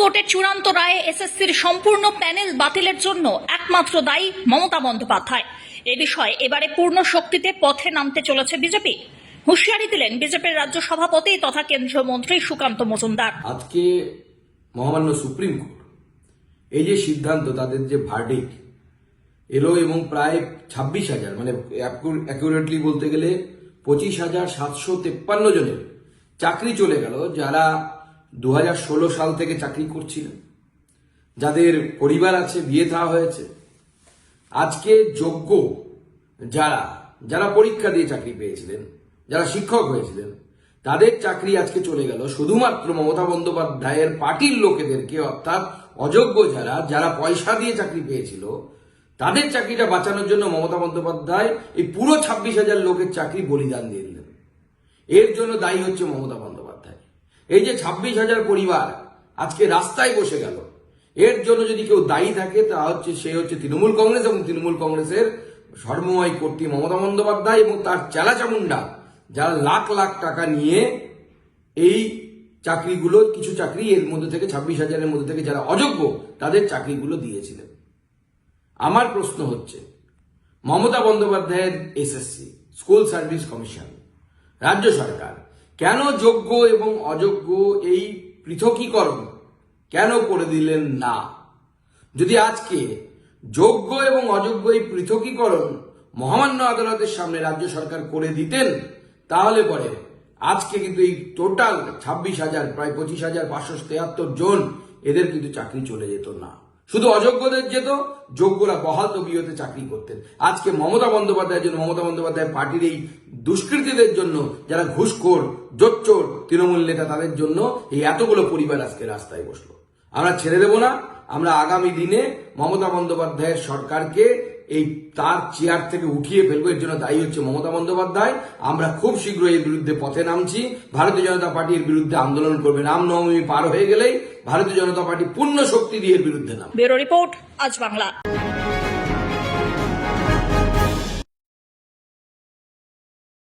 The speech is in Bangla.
কোর্টের চূড়ান্ত রায়ে এসএসসির সম্পূর্ণ প্যানেল বাতিলের জন্য একমাত্র দায়ী মমতা বন্দ্যোপাধ্যায়। এ বিষয়ে এবারে পূর্ণ শক্তিতে পথে নামতে চলেছে বিজেপি। হুঁশিয়ারি দিলেন বিজেপির রাজ্য সভাপতি তথা কেন্দ্রীয় মন্ত্রী সুকান্ত মজুমদার। আজকে মহামান্য সুপ্রিম কোর্ট এই যে সিদ্ধান্ত, তাদের যে ভার্ডিক এলো এবং প্রায় ছাব্বিশ হাজার মানে অ্যাকুরেটলি বলতে গেলে পঁচিশ হাজার সাতশো তেপ্পান্ন জনের চাকরি চলে গেল, যারা দু হাজার ষোলো সাল থেকে চাকরি করছিলেন। যাদের পরিবার আছে, বিয়ে থা হয়েছে। আজকে যোগ্য যারা যারা পরীক্ষা দিয়ে চাকরি পেয়েছিলেন, যারা শিক্ষক হয়েছিলেন, তাদের চাকরি আজকে চলে গেল। শুধুমাত্র মমতা বন্দ্যোপাধ্যায়ের পার্টির লোকেদেরকে, অর্থাৎ অযোগ্য যারা যারা পয়সা দিয়ে চাকরি পেয়েছিল, তাদের চাকরিটা বাঁচানোর জন্য মমতা বন্দ্যোপাধ্যায় এই পুরো ছাব্বিশ হাজার লোকের চাকরি বলিদান দিয়ে দিলেন। এর জন্য দায়ী হচ্ছে মমতা বন্দ্যোপাধ্যায়। এই যে ছাব্বিশ হাজার পরিবার আজকে রাস্তায় বসে গেল, এর জন্য যদি কেউ দায়ী থাকে, তা হচ্ছে, সে হচ্ছে তৃণমূল কংগ্রেস এবং তৃণমূল কংগ্রেসের সর্বময় কর্তৃ মমতা বন্দ্যোপাধ্যায় এবং তার চেলা চামুন্ডা যারা লাখ লাখ টাকা নিয়ে এই চাকরিগুলো, কিছু চাকরি এর মধ্যে থেকে, ছাব্বিশ হাজারের মধ্যে থেকে যারা অযোগ্য, তাদের চাকরিগুলো দিয়েছিলেন। আমার প্রশ্ন হচ্ছে, মমতা বন্দ্যোপাধ্যায়ের এসএসসি, স্কুল সার্ভিস কমিশন, রাজ্য সরকার কেন যোগ্য এবং অযোগ্য এই পৃথকীকরণ কেন করে দিলেন না? যদি আজকে যোগ্য এবং অযোগ্য এই পৃথকীকরণ মহামান্য আদালতের সামনে রাজ্য সরকার করে দিতেন, তাহলে পরে আজকে কিন্তু এই টোটাল ছাব্বিশ হাজার, প্রায় পঁচিশ হাজার, পাঁচশো তেয়াত্তর জন এদের কিন্তু চাকরি চলে যেত না। শুধু অযোগ্যদের যেত, যোগ্যরা বহাল তবিয়তে চাকরি করতেন। আজকে মমতা বন্দ্যোপাধ্যায়ের জন্য মমতা বন্দ্যোপাধ্যায় পার্টির এই দুষ্কৃতীদের জন্য যারা ঘুষখোর, জোচ্চোর তৃণমূল নেতা তাদের জন্য এই এতগুলো পরিবার আজকে রাস্তায় বসল। আমরা ছেড়ে দেব না, আমরা আগামী দিনে মমতা বন্দ্যোপাধ্যায়ের সরকারকে এই তার চেয়ার থেকে উঠিয়ে ফেলব, এর জন্য দায়ী হচ্ছে মমতা বন্দ্যোপাধ্যায়। আমরা খুব শীঘ্রই এর বিরুদ্ধে পথে নামছি। ভারতীয় জনতা পার্টির বিরুদ্ধে আন্দোলন করবে। রামনবমী পার হয়ে গেলেই ভারতীয় জনতা পার্টি পূর্ণ শক্তি দিয়ে এর বিরুদ্ধে ব্যুরো রিপোর্ট, আজ বাংলা।